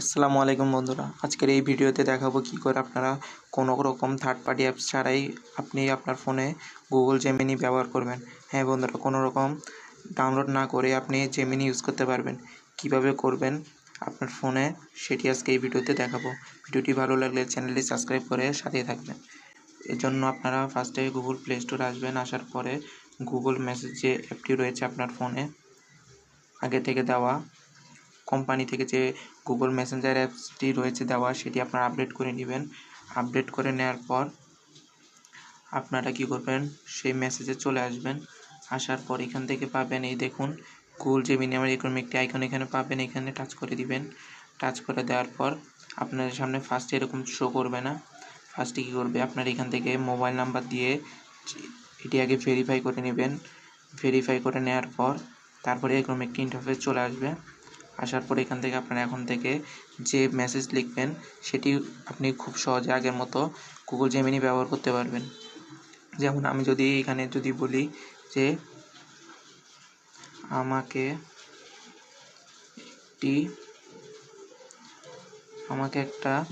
আসসালামু আলাইকুম বন্ধুরা। আজকের এই ভিডিওতে দেখাবো কি করে আপনারা কোনো রকম থার্ড পার্টি অ্যাপস ছাড়াই আপনি আপনার ফোনে গুগল জেমিনি ব্যবহার করবেন। হ্যাঁ বন্ধুরা, কোনো রকম ডাউনলোড না করে আপনি জেমিনি ইউজ করতে পারবেন। কীভাবে করবেন আপনার ফোনে সেটি আজকে এই ভিডিওতে দেখাবো। ভিডিওটি ভালো লাগলে চ্যানেলটি সাবস্ক্রাইব করে সাথে থাকবেন। এর জন্য আপনারা ফার্স্টে গুগল প্লে স্টোর আসবেন, আসার পরে গুগল মেসেজ যে অ্যাপটি রয়েছে আপনার ফোনে আগে থেকে দেওয়া কোম্পানি থেকে যে গুগল মেসেঞ্জার অ্যাপসটি রয়েছে দেওয়া, সেটি আপনারা আপডেট করে নেবেন। আপডেট করে নেওয়ার পর আপনারা কি করবেন? সেই মেসেজে চলে আসবেন। আসার পর এখান থেকে পাবেন, এই দেখুন গুগল যে মিনিমাম এরকম একটি আইকন এখানে পাবেন, এখানে টাচ করে দিবেন। টাচ করে দেওয়ার পর আপনার সামনে ফার্স্টে এরকম শো করবে না। ফার্স্টে কী করবে? আপনার এখান থেকে মোবাইল নাম্বার দিয়ে এটি আগে ভেরিফাই করে নেবেন। ভেরিফাই করে নেওয়ার পর তারপরে এরকম একটি ইন্টারফেস চলে আসবে। আসার পর এখান থেকে আপনারা এখন থেকে যে মেসেজ লিখবেন, সেটি আপনি খুব সহজে আগের মতো গুগল জেমিনি ব্যবহার করতে পারবেন। যেমন আমি যদি এখানে যদি বলি যে, আমাকে একটি, আমাকে একটা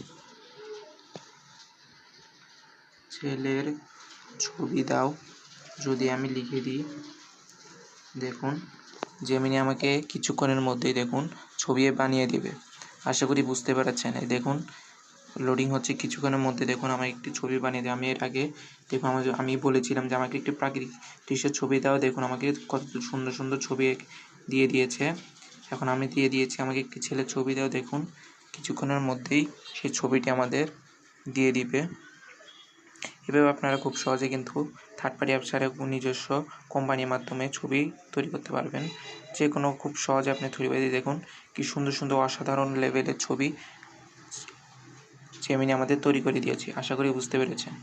ছেলের ছবি দাও, যদি আমি লিখে দিই। দেখুন জেমিনি আমাকে কিছুক্ষণের মধ্যেই দেখুন ছবি বানিয়ে দেবে। আশা করি বুঝতে পেরেছেন। এই দেখুন লোডিং হচ্ছে। কিছুক্ষণের মধ্যে দেখুন আমাকে একটি ছবি বানিয়ে দেয় আমি এর আগে, দেখুন আমার আমি বলেছিলাম যে, আমাকে একটি প্রাকৃতিক দৃশ্যের ছবি দাও। দেখুন, আমাকে কত সুন্দর সুন্দর ছবি দিয়ে দিয়েছে। এখন আমি দিয়ে দিয়েছি, আমাকে একটি ছেলের ছবি দাও। দেখুন, কিছুক্ষণের মধ্যেই সেই ছবিটি আমাদের দিয়ে দিবে। এভাবে আপনারা খুব সহজে কিন্তু থার্ড পার্টি অ্যাপ ছাড়া নিজস্ব কোম্পানির মাধ্যমে ছবি তৈরি করতে পারবেন। যে কোনো খুব সহজে আপনি তৈরি করে দেখুন কি সুন্দর সুন্দর, অসাধারণ লেভেলের ছবি জেমিনি আমাদের তৈরি করে দিয়েছি। আশা করি বুঝতে পেরেছেন।